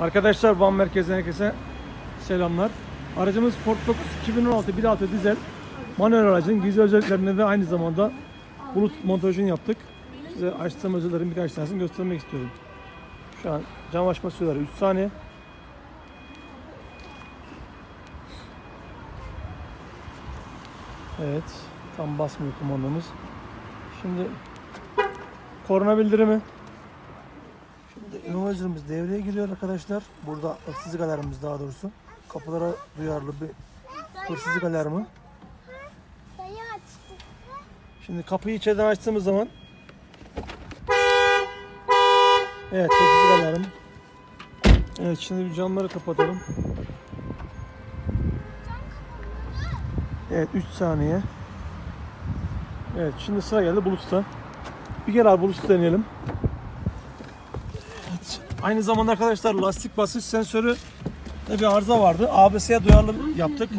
Arkadaşlar Van merkezine herkese selamlar. Aracımız Ford Focus 2016 1.6 dizel manuel aracın gizli özelliklerini ve aynı zamanda bulut montajını yaptık. Size açtığım özelliklerin birkaç tanesini göstermek istiyorum. Şu an cam açma süreleri 3 saniye. Evet, tam basmıyor kumandamız. Şimdi korna bildirimi. İnovasyonumuz devreye giriyor arkadaşlar. Burada hırsızlık alarmımız daha doğrusu. Kapılara duyarlı bir hırsızlık alarmı. Şimdi kapıyı içeriden açtığımız zaman Evet hırsızlık alarmı. Evet şimdi bir camları kapatalım. Evet 3 saniye. Evet şimdi sıra geldi bulutta. Bir kere abi deneyelim. Aynı zamanda arkadaşlar lastik basınç sensörü de bir arıza vardı. ABS'ye duyarlı yaptık.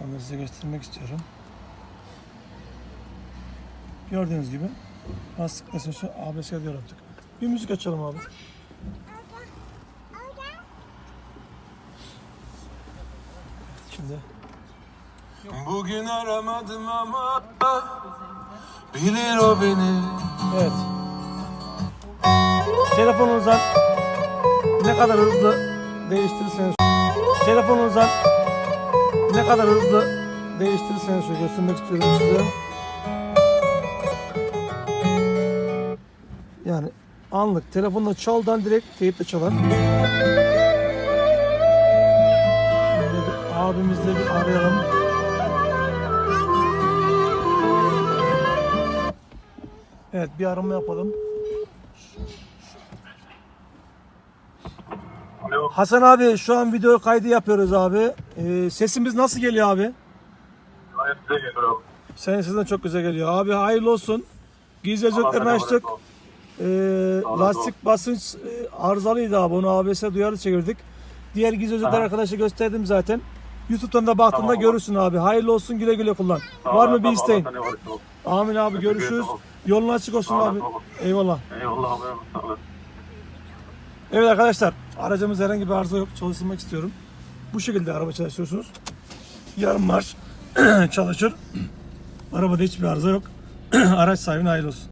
Onu size göstermek istiyorum. Gördüğünüz gibi lastik sensörü ABS'ye duyarlı yaptık. Bir müzik açalım abi. Şimdi Bugün aramadım ama bilir o beni. Evet. Telefonunuzdan ne kadar hızlı değiştirirseniz telefonunuzdan ne kadar hızlı değiştirirseniz göstermek istiyorum size. Yani anlık telefonla çaldan direkt teyple çalar. Abimizle bir arayalım. Evet bir arama yapalım. Alo. Hasan abi şu an video kaydı yapıyoruz abi. Ee, sesimiz nasıl geliyor abi? Gayet size geliyor. Senin sesin de çok güzel geliyor. Abi hayırlı olsun. Gizli özelliklerini açtık. Ee, lastik basınç e, arızalıydı abi. Onu ABS duyarlı çevirdik. Diğer gizli özellikler Aha. arkadaşa gösterdim zaten. YouTube'dan da baktığında Tamam, görürsün abi. Hayırlı olsun güle güle kullan. Sağ Var mı bir isteğin? Amin abi görüşürüz. Yolun açık olsun abi. Eyvallah. Eyvallah abi. Evet arkadaşlar aracımız herhangi bir arıza yok. Çalıştırmak istiyorum. Bu şekilde araba çalıştırıyorsunuz. Yarım marş çalışır. Arabada hiçbir arıza yok. Araç sahibine hayırlı olsun.